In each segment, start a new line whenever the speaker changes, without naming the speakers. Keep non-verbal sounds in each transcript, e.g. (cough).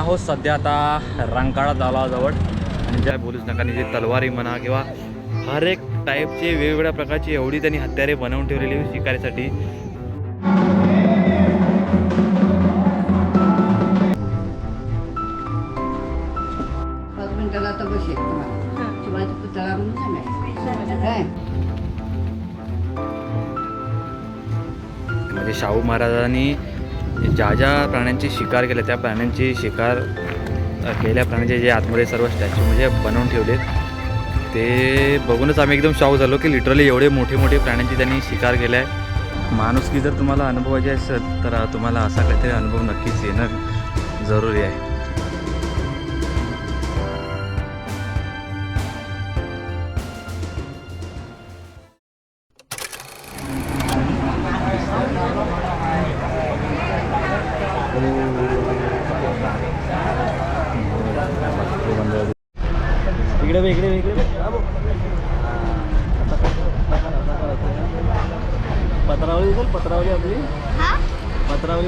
आहोत सध्या आता रंकाळा तलावाजवळ. आणि ज्या बोलूच नका आणि जे तलवारी म्हणा किंवा हर एक टाईपचे वेगवेगळ्या प्रकारची एवढी त्यांनी हत्यारे बनवून ठेवलेली आहे शिकारीसाठी. म्हणजे शाहू महाराजांनी ज्या ज्या प्राण्यांची शिकार केल्या त्या प्राण्यांची शिकार केल्या प्राण्यांचे जे आतमध्ये सर्व स्टॅच्यू म्हणजे बनवून ठेवलेत ते बघूनच आम्ही एकदम शॉक झालो की लिटरली एवढे मोठे मोठे प्राण्यांची त्यांनी शिकार केल्या. आहे माणुसकी जर तुम्हाला अनुभवायची असेल तर तुम्हाला असा काहीतरी अनुभव नक्कीच येणं जरुरी आहे.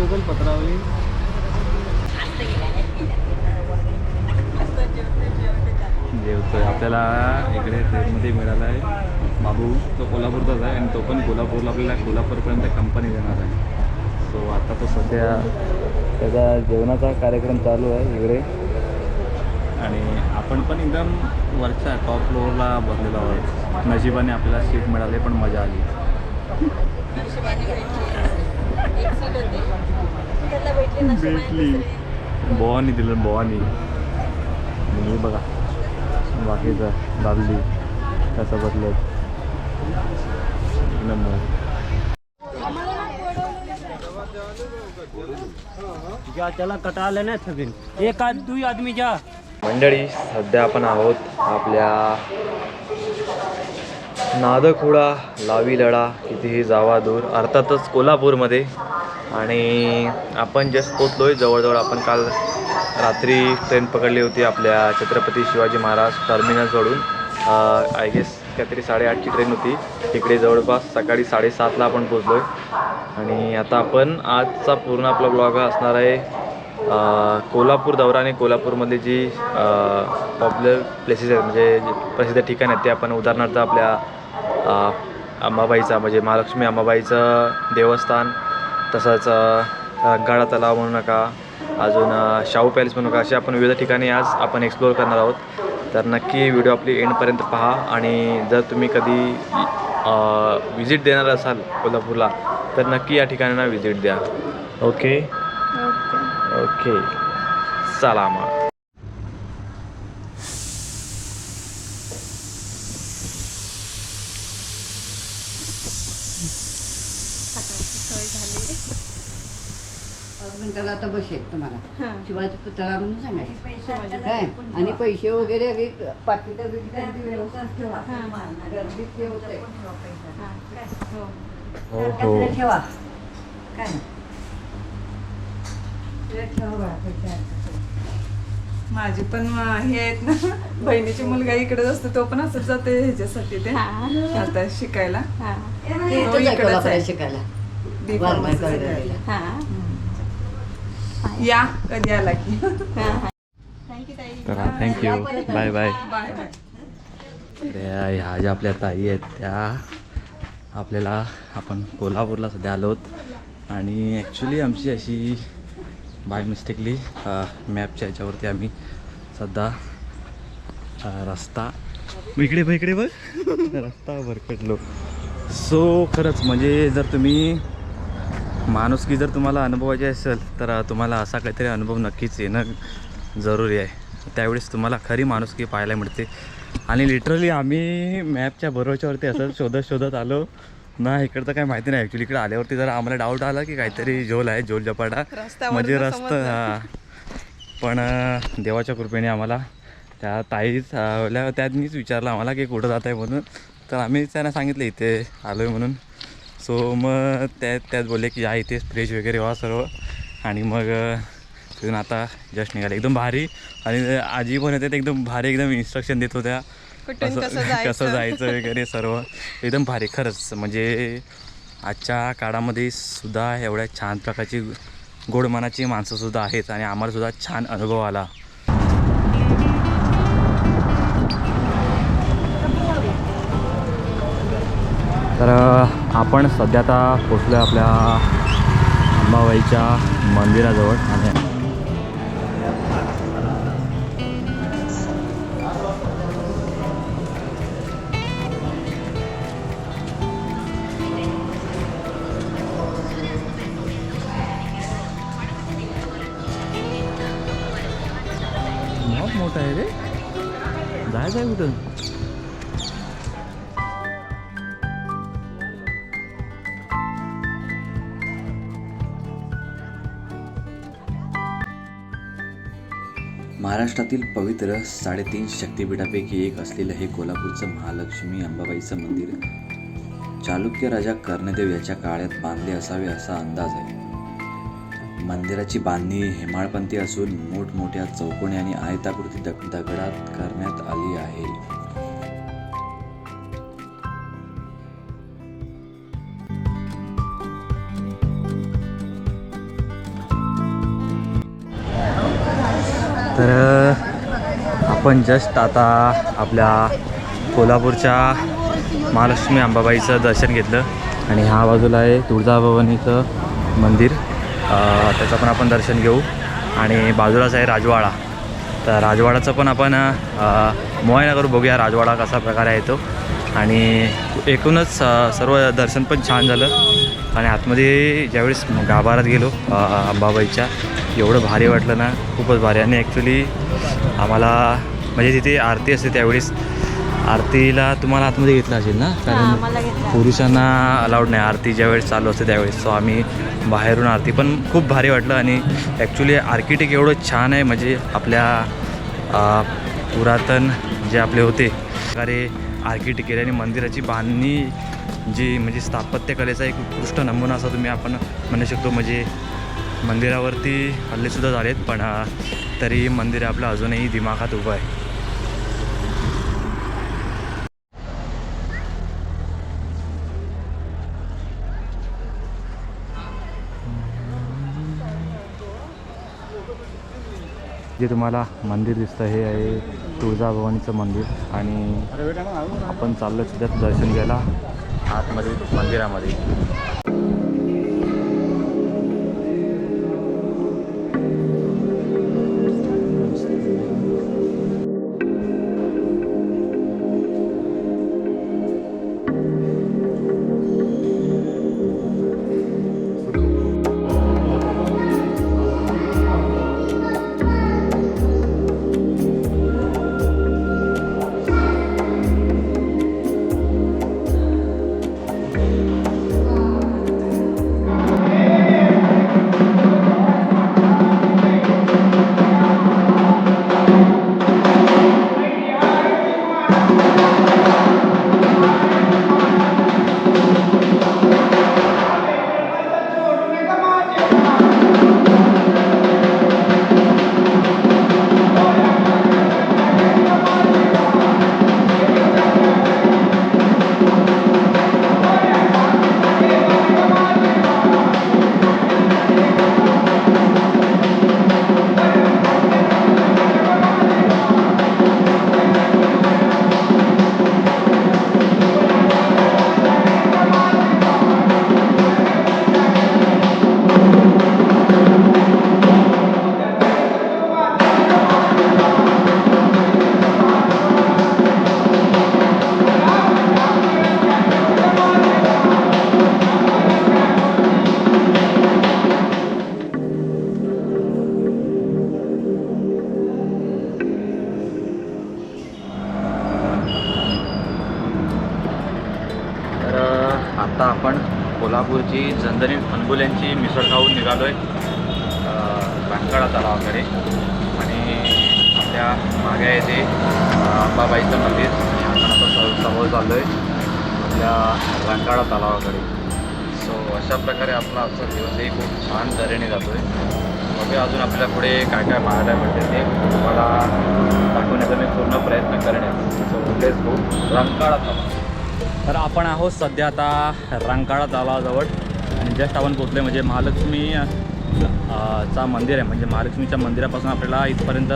पत्रावली उचल पत्रावली. जेवतोय. आपल्याला इकडे ट्रेनमध्ये मिळाला आहे. बाबू तो कोल्हापूरचाच आहे आणि तो पण कोल्हापूरला आपल्याला कोल्हापूरपर्यंत कंपनी देणार आहे. सो आता तो सध्या त्याचा जेवणाचा कार्यक्रम चालू आहे इकडे. आणि आपण पण एकदम वरच्या टॉप फ्लोअरला बसलेलो आहोत. नशिबाने आपल्याला सीट मिळाली पण मजा आली. भेटली बोवानी दिलं आणि हे बघा बाकीचं दाबली कसं नंबर.
जा चला कटा लेना सगळी. एक दुई आदमी जा.
मंडळी सध्या आपण आहोत आपल्या नादखुडा लावी लढा कितीही जावा दूर. अर्थातच कोल्हापूरमध्ये. आणि आपण जस्ट पोचलो आहे जवळजवळ आपण काल रात्री ट्रेन पकडली होती आपल्या छत्रपती शिवाजी महाराज टर्मिनलकडून आय गेस काहीतरी साडेआठची ट्रेन होती. तिकडे जवळपास सकाळी साडेसातला आपण पोचलो आहे आणि आता आपण आजचा पूर्ण आपला ब्लॉग असणार आहे कोल्हापूर दौरा आणि जी पॉप्युलर प्लेसेस आहेत म्हणजे जे प्रसिद्ध ठिकाण आहेत ते आपण उदाहरणार्थ आपल्या अंबाबाईचा म्हणजे महालक्ष्मी अंबाबाईचं देवस्थान तसंच रंकाळा तलाव म्हणू नका अजून शाहू पॅलेस म्हणू नका असे आपण विविध ठिकाणी आज आपण एक्सप्लोअर करणार आहोत. तर नक्की व्हिडिओ आपली एंडपर्यंत पहा आणि जर तुम्ही कधी विजिट देणार असाल कोल्हापूरला तर नक्की या ठिकाणांना व्हिजिट द्या. ओके ओके चला मग
मिनिटाला आता बसेल तुम्हाला. शिवाजी पुतळा म्हणून सांगायचं. काय? आणि पैसे वगैरे अगदी पाकिटं बिकिटांची व्यवस्था ठेवा. गर्दीत ते होतंय.
हो. हो.
त्यातलं ठेवा. काय.
माझी पण हे आहेत ना बहिणीची मुलगा इकडेच असतो तो पण असंच जाते ह्याच्यासाठी ते. आता शिकायला.
शिकायला.
B pharmacy. या कधी आला की.
तर thank you bye bye
bye bye
त्या ह्या ज्या आपल्या ताई आहेत त्या आपल्याला आपण कोल्हापूरला सध्या आलो आहोत. आणि ॲक्च्युली आमची अशी बाय मिस्टेकली मॅपच्या ह्याच्यावरती आम्ही सध्या अ, रस्ता इकडे बघ इकडे बघ. रस्ता भरकटलो सो खरंच म्हणजे जर तुम्ही माणुसकी जर तुम्हाला अनुभवायची असेल तर तुम्हाला असा काहीतरी अनुभव नक्कीच येणं जरुरी आहे. त्यावेळेस तुम्हाला खरी माणुसकी पाहायला मिळते. आणि लिटरली आम्ही मॅपच्या भरोश्यावरती असं शोधत शोधत आलो. ना इकडचं काय माहिती नाही. ॲक्च्युली इकडे आल्यावरती जरा आम्हाला डाऊट आला की काहीतरी झोल आहे झोल
रस्त्यावरून
म्हणजे रस्ता. हां. पण देवाच्या कृपेने आम्हाला त्या ताईच त्यांनीच विचारलं आम्हाला की कुठं जात आहे म्हणून. तर आम्ही त्यांना सांगितलं इथे आलो आहे म्हणून. सो मग त्या त्यात बोलले की या इथेच फ्रेश वगैरे व्हा सर्व. आणि मग तिथून आता जस्ट निघाले. एकदम भारी. आणि आजी पण येते एकदम भारी एकदम इन्स्ट्रक्शन देत होत्या. (laughs)
कसं जायचं.
कसं जायचं? वगैरे सर्व. एकदम भारी खरंच. म्हणजे आजच्या काळामध्ये सुद्धा एवढ्या छान प्रकारची गोड मनाची माणसंसुद्धा आहेत आणि आम्हालासुद्धा छान अनुभव आला. तर आपण सध्या आता पोचलो आहे आपल्या अंबाबाईच्या मंदिराजवळ. आणि मोठं मोठा आहे रे. जायचं आहे कुठं?
महाराष्ट्रातील पवित्र साडेतीन शक्तिपीठापैकी एक असलेलं हे कोल्हापूरचं महालक्ष्मी अंबाबाईचं मंदिर. चालुक्य राजा कर्णदेव याच्या काळात बांधले असावे असा अंदाज आहे. मंदिराची बांधणी हेमाळपंथी असून मोठमोठ्या चौकोनी आणि आयताकृती दगडात करण्यात आली आहे.
तर आपण जस्ट आता आपल्या कोल्हापूरच्या महालक्ष्मी अंबाबाईचं दर्शन घेतलं आणि ह्या बाजूला आहे तुळजाभवानीचं मंदिर. त्याचं पण आपण दर्शन घेऊ. आणि बाजूलाच आहे राजवाडा. तर राजवाडाचं पण आपण मोहनगर मुआयना करू बघूया राजवाडा कसा प्रकारे येतो आणि एकूणच सर्व दर्शन पण छान झालं. आणि आतमध्ये ज्यावेळेस गाभारात गेलो अंबाबाईच्या एवढं भारी वाटलं ना खूपच भारी. आणि ॲक्च्युली आम्हाला म्हणजे तिथे आरती असते त्यावेळेस आरतीला तुम्हाला आतमध्ये घेतलं असेल ना? कारण पुरुषांना अलाउड नाही. आरती ज्यावेळेस चालू असते त्यावेळेस. सो आम्ही बाहेरून आरती पण खूप भारी वाटलं. आणि ॲक्च्युली आर्किटेक्ट एवढं छान आहे म्हणजे आपल्या पुरातन जे आपले होते प्रकारे आर्किटेक्ट केले आणि मंदिराची बांधणी जी म्हणजे स्थापत्यकलेचा एक उत्कृष्ट नमुना असा तुम्ही आपण म्हणू शकतो. म्हणजे मंदिरावरती हल्लेसुद्धा झालेत पण तरी मंदिर आपलं अजूनही दिमाखात उभं आहे. जे तुम्हाला मंदिर दिसतं हे आहे तुळजाभवानीचं मंदिर. आणि आपण चाललो सुद्धा दर्शन घ्यायला. आतमध्ये मंदिरामध्ये. सो अशा प्रकारे आपला आजचा दिवसही खूप छान तऱ्हेने जातो आहे मग अजून आपल्या पुढे काय काय पाहायला मिळते ते तुम्हाला दाखवण्याचा मी पूर्ण प्रयत्न करण्याचा सो लेट्स रंकाळा तलाव तर आपण आहोत सध्या आता रंकाळा तलावाजवळ. आणि जस्ट आपण पोचले म्हणजे महालक्ष्मी चा मंदिर आहे. म्हणजे महालक्ष्मीच्या मंदिरापासून आपल्याला इथपर्यंत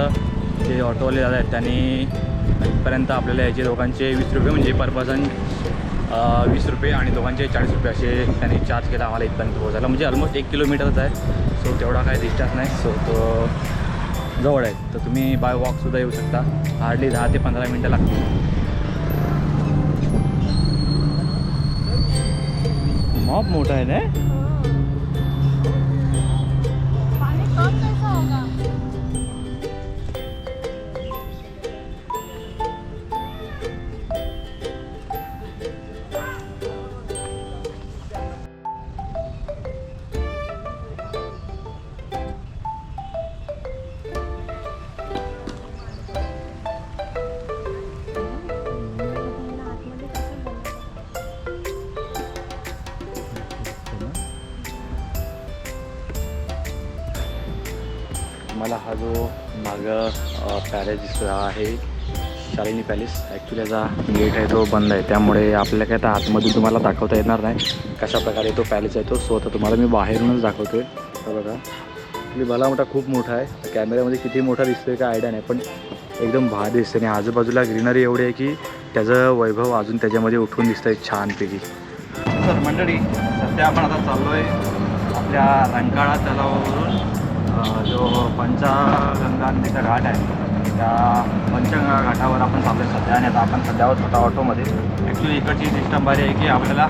जे ऑटोवाले जात आहेत त्यांनी इथपर्यंत आपल्याला याचे दोघांचे वीस रुपये म्हणजे पर पर्सन वीस रुपये आणि दोघांचे चाळीस रुपये असे त्यांनी चार्ज केला. आम्हाला इथपर्यंत पोहोचायला. म्हणजे ऑलमोस्ट एक किलोमीटरच आहे. सो तेवढा काही डिस्टन्स नाही. सो तो जवळ आहे. तर तुम्ही बाय वॉकसुद्धा येऊ शकता. हार्डली दहा ते पंधरा मिनटं लागतील. मॉप मोठा आहे ना? मला हा जो मागं पॅलेस दिसतो हा आहे शालिनी पॅलेस. ॲक्च्युली याचा गेट आहे तो बंद आहे. त्यामुळे आपल्याला काय तर आतमधून तुम्हाला दाखवता येणार नाही कशा प्रकारे तो पॅलेस आहे तो. सो आता तुम्हाला मी बाहेरूनच दाखवतो आहे बघा. मी भला मोठा खूप मोठा आहे. कॅमेऱ्यामध्ये किती मोठा दिसतो आहे काय आयडिया नाही पण एकदम भारी दिसते आणि आजूबाजूला ग्रीनरी एवढी आहे की त्याचं वैभव अजून त्याच्यामध्ये उठून दिसतंय छानपैकी. तर मंडळी सध्या आपण आता चाललो आहे आपल्या रंकाळा तलावावरून. जो पंचगंगा घाट आहे त्या पंचगंगा घाटावर आपण चाललो सध्या आणि आता आपण सध्या आहोत होता ऑटोमध्ये. ॲक्च्युली इकडची सिस्टम भारी आहे की आपल्याला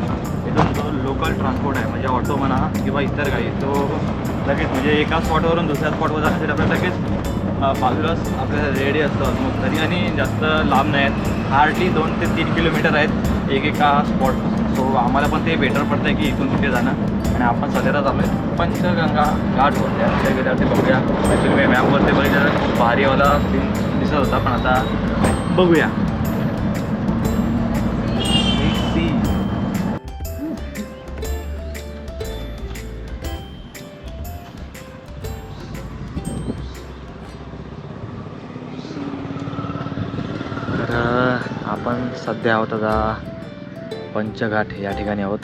इथून जो लोकल ट्रान्सपोर्ट आहे म्हणजे ऑटो म्हणा किंवा इतर काही तो लगेच म्हणजे एका स्पॉटवरून दुसऱ्या स्पॉटवर जाण्यासाठी आपल्याला लगेच बाजूलाच आपल्याला रेडी असतं ऑलमोस्ट तरी आणि जास्त लांब नाही आहेत. हार्डली दोन ते तीन किलोमीटर आहेत एक एका स्पॉट सो आम्हाला पण ते बेटर पडतं आहे की इथून तिथे जाणं. आणि आपण सध्याला चाललो आहे पंचगंगा घाट होत्या तिथे गेल्यावर ते बघूया ॲक्च्युली मी मॅपवरती बघितलं खूप भारीवाला सीन दिसत होता पण आता बघूया. तर आपण सध्या आहोत आता पंचघाट या ठिकाणी आहोत.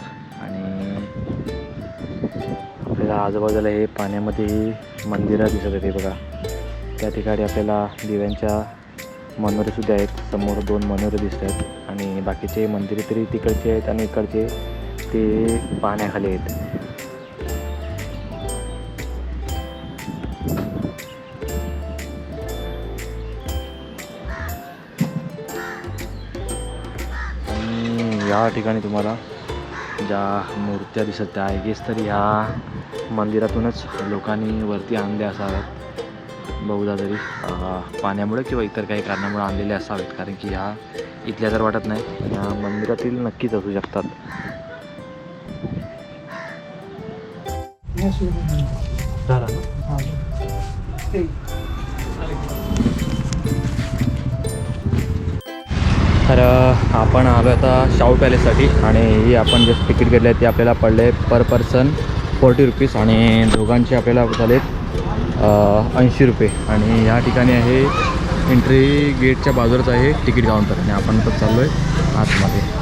आपल्याला आजूबाजूला हे पाण्यामध्ये मंदिरं दिसत आहेत हे बघा. त्या ठिकाणी आपल्याला दिव्यांच्या मनोरेसुद्धा आहेत. समोर दोन मनोरे दिसत आहेत. आणि बाकीचे मंदिरे तरी तिकडचे आहेत आणि इकडचे ते पाण्याखाली आहेत. आणि या ठिकाणी तुम्हाला ज्या मूर्त्या दिसत त्या आय गेस तरी ह्या मंदिरातूनच लोकांनी वरती आणल्या असाव्यात. बहुधा तरी पाण्यामुळे किंवा इतर काही कारणामुळे आणलेले असावेत. कारण की ह्या इथल्या तर वाटत नाही पण ह्या मंदिरातील नक्कीच असू शकतात. झाला ना? तर आपण आलो आता शाहू पॅलेससाठी आणि ही आपण जे तिकीट घेतले आहे ते आपल्याला पडले पर पर्सन फोर्टी रुपीज आणि दोघांचे आपल्याला झालेत ऐंशी रुपये. आणि ह्या ठिकाणी आहे एंट्री गेटच्या बाजूलाच आहे तिकीट काउंटर. आणि आपण पण चाललो आहे आतमध्ये.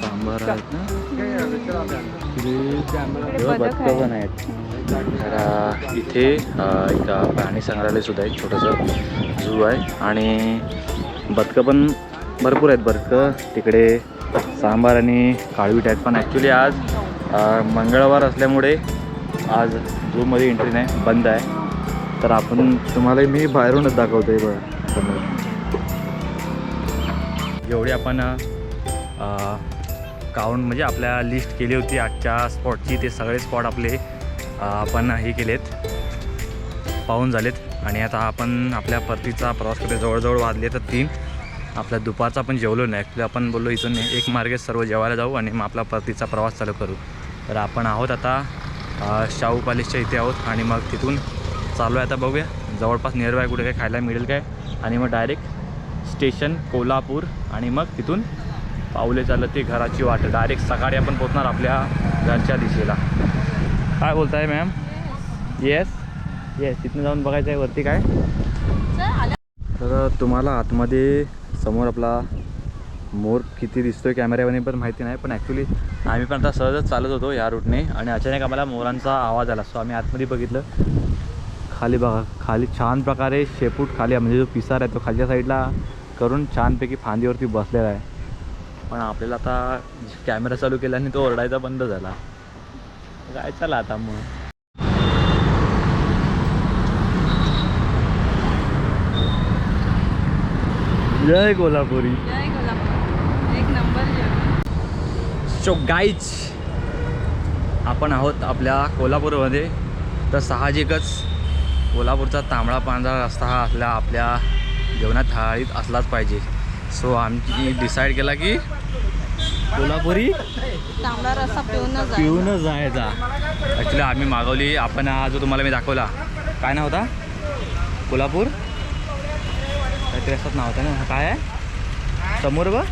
सांबार आहेत ना? तेव्हा बदकं पण आहेत. तर अ, इथे अ, एक प्राणी संग्रहालय सुद्धा आहे छोटंसं झू आहे. आणि बदकं पण भरपूर आहेत. बदकं तिकडे सांबार आणि काळवीट आहेत. पण ॲक्च्युली आज अ, मंगळवार असल्यामुळे आज झूमध्ये एंट्री नाही बंद आहे. तर आपण तुम्हाला मी बाहेरूनच दाखवतोय बघा. समोर जेवढी आपण काउंट म्हणजे आपल्या लिस्ट केली होती आजच्या स्पॉटची. ते सगळे स्पॉट आपले आपण हे केलेत. पाहून झालेत. आणि आता आपण आपल्या परतीचा प्रवास करतो जवळजवळ वाजले तर तीन. आपल्या दुपारचा आपण जेवलो नाही. ॲक्च्युली आपण बोललो इथून एक मार्गे सर्व जेवायला जाऊ आणि मग आपला परतीचा प्रवास चालू करू. तर आपण आहोत आता शाहू पॅलेसच्या इथे आहोत. आणि मग तिथून चालू आहे आता बघूया. जवळपास नियर बाय कुठे काय खायला मिळेल काय. आणि मग डायरेक्ट स्टेशन कोल्हापूर आणि मग तिथून पाऊले चालत ती घराची वाट. डायरेक्ट सकाळी आपण पोचणार आपल्या घरच्या दिशेला. काय बोलताय मॅम येस येस तिथून जाऊन बघायचं आहे वरती काय? तर तुम्हाला आतमध्ये समोर आपला मोर किती दिसतोय कॅमेऱ्यामध्ये पण माहिती नाही पण ॲक्च्युली आम्ही पण आता सहजच चालत होतो या रूटने आणि अचानक आम्हाला मोरांचा आवाज आला. सो आम्ही आतमध्ये बघितलं. खाली बघा खाली छान प्रकारे शेपूट खाली आहे, म्हणजे जो पिसार आहे तो खालच्या साईडला करून छानपैकी फांदीवरती बसलेला आहे. पण आपल्याला आता कॅमेरा चालू केल्याने तो ओरडायचा बंद झाला. काय चला आता मग? जय कोल्हापुरी.
एक नंबर
सो गाईज आपण आहोत आपल्या कोल्हापूरमध्ये. तर साहजिकच कोल्हापूरचा तांबडा पांढरा रस्ता हा असल्या आपल्या जेवणात थाळीत असलाच पाहिजे. सो आमची डिसाईड केला की कोल्हापुरी
तांबडा रस्सा पिऊनच
पिऊनच जायचा. ॲक्च्युली आम्ही मागवली. आपण हा जो तुम्हाला मी दाखवला. काय नाव होता? कोल्हापूर? काहीतरी असंच नाव होतं ना. काय आहे? समोर
दरबार.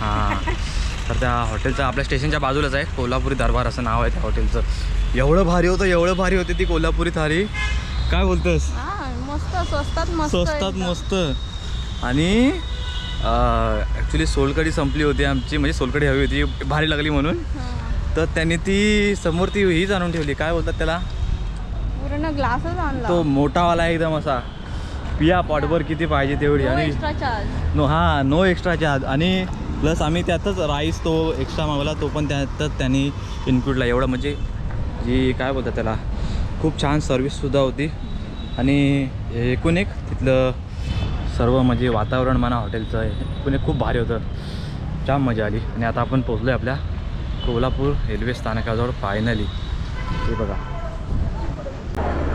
हां. तर त्या हॉटेलचं आपल्या स्टेशनच्या बाजूलाच आहे. कोल्हापुरी दरबार असं नाव आहे त्या हॉटेलचं. एवढं भारी होतं एवढं भारी होती ती कोल्हापुरी थाळी. काय बोलतोस
मस्त स्वस्तात मस्त
स्वस्तात
एकदम.
मस्त. आणि ॲक्च्युली सोलकडी संपली होती आमची. म्हणजे सोलकडी हवी होती. भारी लागली म्हणून.
हा.
तर त्यांनी ती समोर ती हीच आणून ठेवली. काय बोलतात त्याला?
पूर्ण ग्लासच आणला.
तो मोठावाला एकदम असा. पिया पॉटभर किती पाहिजे तेवढी. आणि नो हां नो एक्स्ट्रा चार्ज आणि प्लस आम्ही त्यातच राईस तो एक्स्ट्रा मागवला तो पण त्यातच त्यांनी इन्क्लूडला एवढं म्हणजे जी काय बोलतात त्याला? खूप छान सर्विससुद्धा होती. आणि एकूण एक तिथलं सर्व म्हणजे वातावरण म्हणा हॉटेलचं एकूण एक खूप भारी होतं. छान मजा आली. आणि आता आपण पोचलो आहे आपल्या कोल्हापूर रेल्वे स्थानकाजवळ फायनली हे बघा.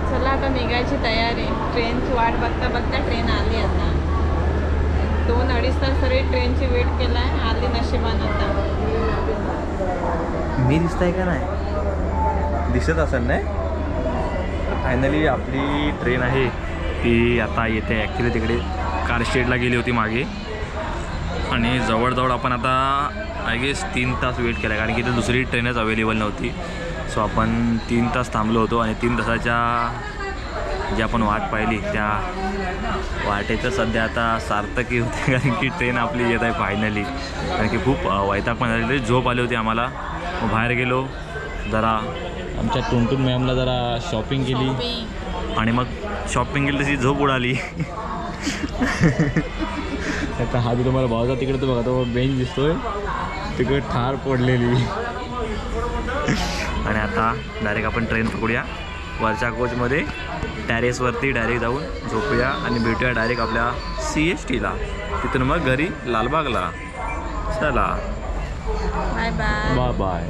चला आता निघायची तयारी. ट्रेनची वाट बघता बघता ट्रेन आली आता. दोन अडीच तास तरी ट्रेनची वेट केलाय आली नशिबान आता.
मी दिसत आहे का नाही? दिसत असेल नाही? फायनली आपली ट्रेन आहे. ती आता येते ॲक्च्युली तिकडे. कारशेडला गेली होती मागे. आणि जवळजवळ आपण आता आय गेस तीन तास वेट केला. कारण की इथं दुसरी ट्रेनच अवेलेबल नव्हती. सो आपण तीन तास थांबलो होतो आणि तीन तासाच्या जी आपण वाट पाहिली त्या वाटेचं सध्या आता सार्थकी होते. (laughs) कारण की ट्रेन आपली येत आहे फायनली कारण की खूप वैताग पण झालेली झोप आली होती आम्हाला. मग बाहेर गेलो. जरा आमच्या टुनटुन मॅमला जरा शॉपिंग केली. आणि मग शॉपिंग केली तशी झोप उडाली. आता हा जो तुम्हाला भावाचा तिकडे तो बघा तो बेंच दिसतोय. तिकडे ठार पडलेली. आणि आता डायरेक्ट आपण ट्रेन पकडूया. वरच्या कोचमध्ये टॅरेसवरती डायरेक्ट जाऊन झोपूया आणि भेटूया डायरेक्ट आपल्या सी एस टीला तिथून मग घरी लालबागला. चला.
बाय बाय
बाय बाय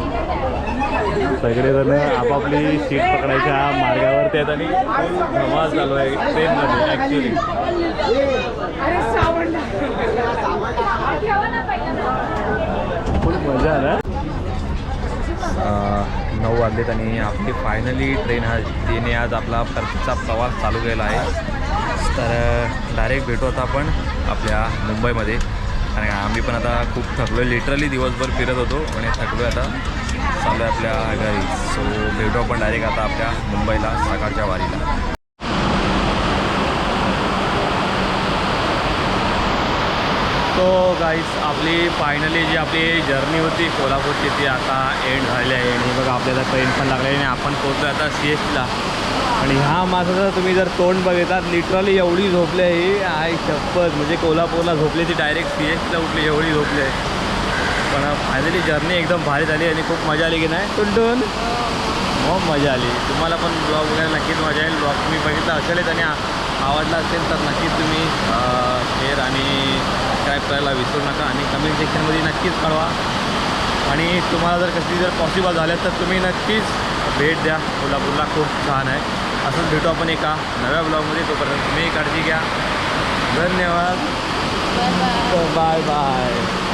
सगळेजण आपापली सीट पकडायच्या मार्गावरती आहेत आणि धमाल चालू आहे. ट्रेनमध्ये ॲक्च्युली खूप मजा ना नऊ वाजलेत आणि आपली फायनली ट्रेन आज तिने आज आपला परतीचा प्रवास चालू केला आहे. तर डायरेक्ट भेटू आता आपण आपल्या मुंबईमध्ये. आणि आम्ही पण आता खूप थकलो लिटरली दिवसभर फिरत होतो आणि थकलो आता. चालू आहे आपल्या घरी. सो भेटू आपण डायरेक्ट आता आपल्या मुंबईला सकाळच्या वारीला. सो गाईस आपली फायनली जी आपली जर्नी होती कोल्हापूरची ती आता एंड झाली आहे. आणि बघा आपल्याला ट्रेन पण लागली आणि आपण पोहोचलो आता सी एसला आणि ह्या माणसाचं तुम्ही जर तोंड बघितलात लिटरली एवढी झोपली आहे. आय शपथ म्हणजे कोल्हापूरला झोपली ती डायरेक्ट सी एसला उठली एवढी झोपली आहे. पण फायनली जर्नी एकदम भारी झाली आणि खूप मजा आली की नाही? टुनटुन खूप मजा आली. तुम्हाला पण ब्लॉग वगैरे नक्कीच मजा येईल. ब्लॉग तुम्ही बघितला असेलच आणि आ- आवडला असेल तर नक्कीच तुम्ही शेअर आणि सबस्क्राईब करायला विसरू नका आणि कमेंट सेक्शनमध्ये नक्कीच कळवा. आणि तुम्हाला जर कशी जर पॉसिबल झालं तर तुम्ही नक्कीच भेट द्या. कोल्हापूरला खूप छान आहे. असंच भेटू आपण एका नव्या ब्लॉगमध्ये तोपर्यंत तुम्ही काळजी घ्या. धन्यवाद. Bye bye